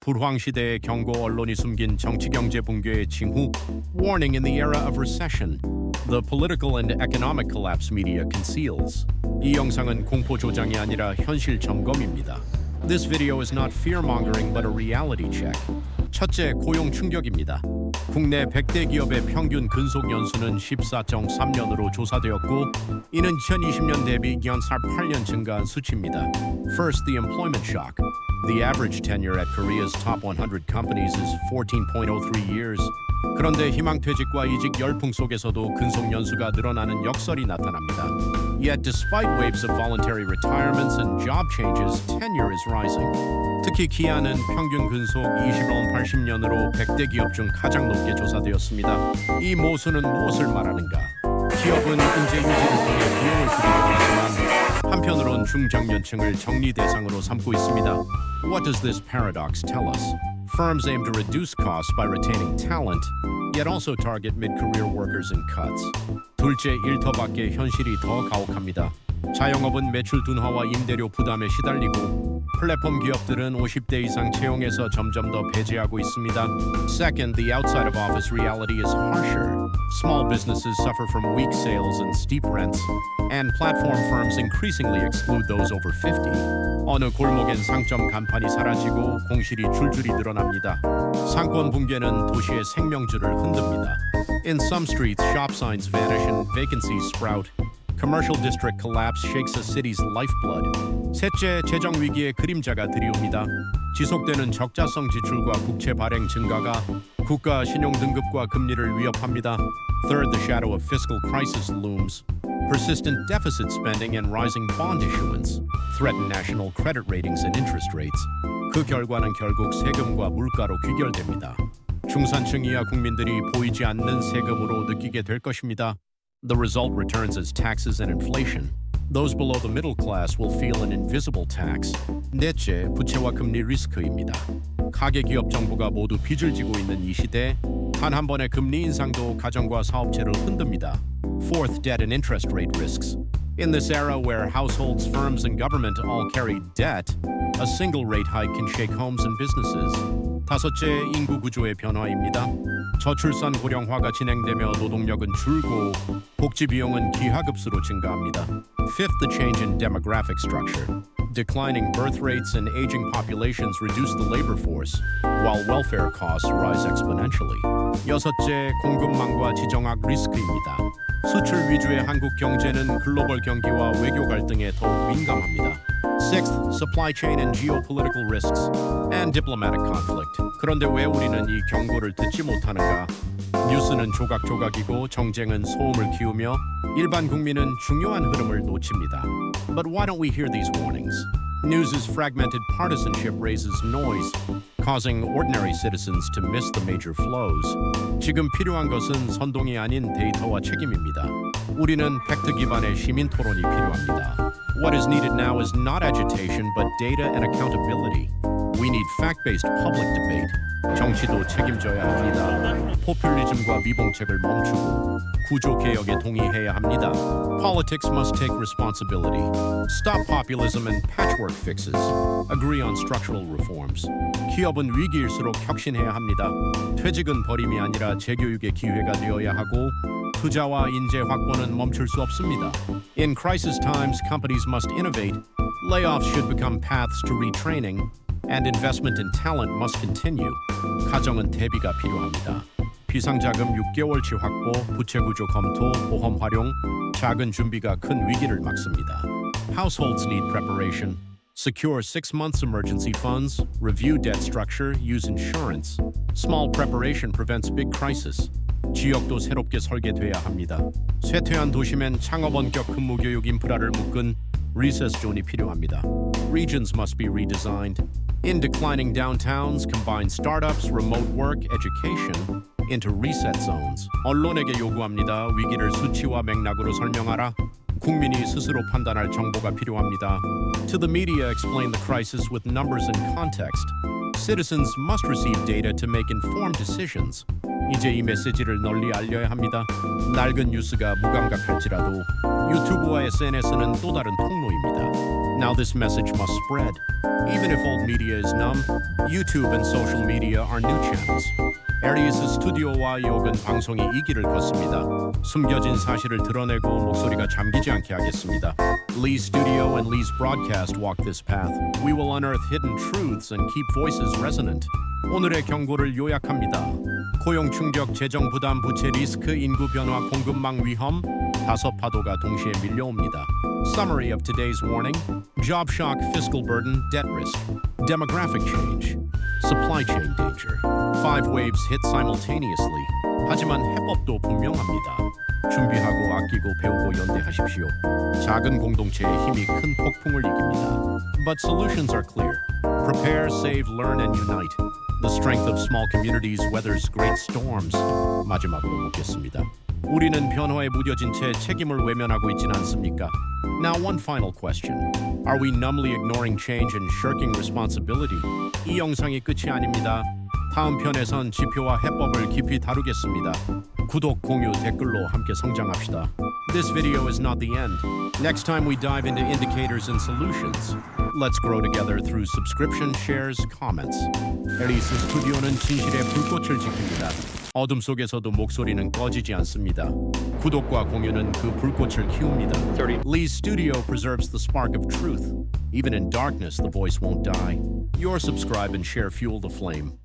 불황 시대의 경고 언론이 숨긴 정치 경제 붕괴의 징후 Warning in the era of recession The political and economic collapse media conceals 이 영상은 공포 조장이 아니라 현실 점검입니다. This video is not fear-mongering but a reality check. 첫째, 고용 충격입니다. 국내 100대 기업의 평균 근속 연수는 14.3년으로 조사되었고 이는 2020년 대비 연살 8년 증가한 수치입니다. First, the employment shock. The average tenure at Korea's top 100 companies is 14.03 years. 그런데 희망퇴직과 이직 열풍 속에서도 근속 연수가 늘어나는 역설이 나타납니다. Yet despite waves of voluntary retirements and job changes, tenure is rising. 특히 기아는 평균 근속 20년 80년으로 100대 기업 중 가장 높게 조사되었습니다. 이 모수는 무엇을 말하는가? 기업은 인재 유지를 통해 비용을 줄이고 있지만 한편으론 중장년층을 정리 대상으로 삼고 있습니다. What does this paradox tell us? Firms aim to reduce costs by retaining talent, yet also target mid-career workers in cuts. 둘째 일터밖의 현실이 더 가혹합니다. 자영업은 매출 둔화와 임대료 부담에 시달리고 플랫폼 기업들은 50대 이상 채용에서 점점 더 배제하고 있습니다. Second, the outside of office reality is harsher. Small businesses suffer from weak sales and steep rents, and platform firms increasingly exclude those over 50. 어느 골목엔 상점 간판이 사라지고 공실이 줄줄이 늘어납니다. 상권 붕괴는 도시의 생명줄을 흔듭니다. In some streets, shop signs vanish and vacancies sprout. Commercial district collapse shakes a city's lifeblood. 셋째, 재정 위기의 그림자가 드리웁니다. 지속되는 적자성 지출과 국채 발행 증가가 국가 신용 등급과 금리를 위협합니다. Third, the shadow of fiscal crisis looms. Persistent deficit spending and rising bond issuance threaten national credit ratings and interest rates. 그 결과는 결국 세금과 물가로 귀결됩니다. 중산층 이하 국민들이 보이지 않는 세금으로 느끼게 될 것입니다. The result returns as taxes and inflation. Those below the middle class will feel an invisible tax. 넷째, 부채와 금리 리스크입니다. 가계 기업 정부가 모두 빚을 지고 있는 이 시대, 단 한 번의 금리 인상도 가정과 사업체를 흔듭니다. Fourth, debt and interest rate risks. In this era where households, firms, and government all carry debt, a single rate hike can shake homes and businesses. 다섯째, 인구 구조의 변화입니다. 저출산 고령화가 진행되며 노동력은 줄고 복지 비용은 기하급수로 증가합니다. Fifth, change in demographic structure. Declining birth rates and aging populations reduce the labor force, while welfare costs rise exponentially. 여섯째, 공급망과 지정학 리스크입니다. 수출 위주의 한국 경제는 글로벌 경기와 외교 갈등에 더욱 민감합니다. Sixth, supply chain and geopolitical risks and diplomatic conflict. 그런데 왜 우리는 이 경고를 듣지 못하는가? 뉴스는 조각조각이고 정쟁은 소음을 키우며 일반 국민은 중요한 흐름을 놓칩니다. But why don't we hear these warnings? News's fragmented partisanship raises noise, causing ordinary citizens to miss the major flows. 지금 필요한 것은 선동이 아닌 데이터와 책임입니다. 우리는 팩트 기반의 시민 토론이 필요합니다. What is needed now is not agitation but data and accountability. We need fact-based public debate. 정치도 책임져야 합니다. 포퓰리즘과 미봉책을 멈추고 구조 개혁에 동의해야 합니다. Politics must take responsibility. Stop populism and patchwork fixes. Agree on structural reforms. 기업은 위기일수록 혁신해야 합니다. 퇴직은 버림이 아니라 재교육의 기회가 되어야 하고 투자와 인재 확보는 멈출 수 없습니다. In crisis times, companies must innovate. Layoffs should become paths to retraining. And investment in talent must continue. 가정은 대비가 필요합니다. 비상자금 6개월치 확보, 부채 구조 검토, 보험 활용, 작은 준비가 큰 위기를 막습니다. Households need preparation. Secure six months emergency funds, review debt structure, use insurance. Small preparation prevents big crisis. 지역도 새롭게 설계돼야 합니다. 쇠퇴한 도심엔 창업 원격 근무 교육 인프라를 묶은 recess 존이 필요합니다. Regions must be redesigned. In declining downtowns, combine startups, remote work, education into reset zones. 언론에게 요구합니다. 위기를 수치와 맥락으로 설명하라. 국민이 스스로 판단할 정보가 필요합니다. To the media, explain the crisis with numbers and context. Citizens must receive data to make informed decisions. 이제 이 메시지를 널리 알려야 합니다. 낡은 뉴스가 무감각할지라도 유튜브와 SNS는 또 다른 통로입니다. Now this message must spread. Even if old media is numb, YouTube and social media are new channels. 에리스 스튜디오와 욕은 방송이 이 길을 걷습니다. 숨겨진 사실을 드러내고 목소리가 잠기지 않게 하겠습니다. Lee's studio and Lee's broadcast walk this path. We will unearth hidden truths and keep voices resonant. 오늘의 경고를 요약합니다. 고용 충격, 재정 부담, 부채 리스크, 인구 변화, 공급망 위험, 다섯 파도가 동시에 밀려옵니다. Summary of today's warning: job shock, fiscal burden, debt risk, demographic change, supply chain danger. Five waves hit simultaneously. 하지만 해법도 분명합니다. 준비하고 아끼고 배우고 연대하십시오. 작은 공동체의 힘이 큰 폭풍을 이깁니다. But solutions are clear. Prepare, save, learn, and unite. The strength of small communities weathers great storms. 마지막으로 묻겠습니다. 우리는 변화에 무뎌진 채 책임을 외면하고 있진 않습니까? Now one final question. Are we numbly ignoring change and shirking responsibility? 이 영상이 끝이 아닙니다. 다음 편에선 지표와 해법을 깊이 다루겠습니다. 구독, 공유, 댓글로 함께 성장합시다. This video is not the end. Next time we dive into indicators and solutions. Let's grow together through subscription, shares, comments. 에리스 스튜디오는 진실의 불꽃을 지킵니다. 어둠 속에서도 목소리는 꺼지지 않습니다. 구독과 공유는 그 불꽃을 키웁니다. Lee's studio preserves the spark of truth. Even in darkness, the voice won't die. Your subscribe and share fuel the flame.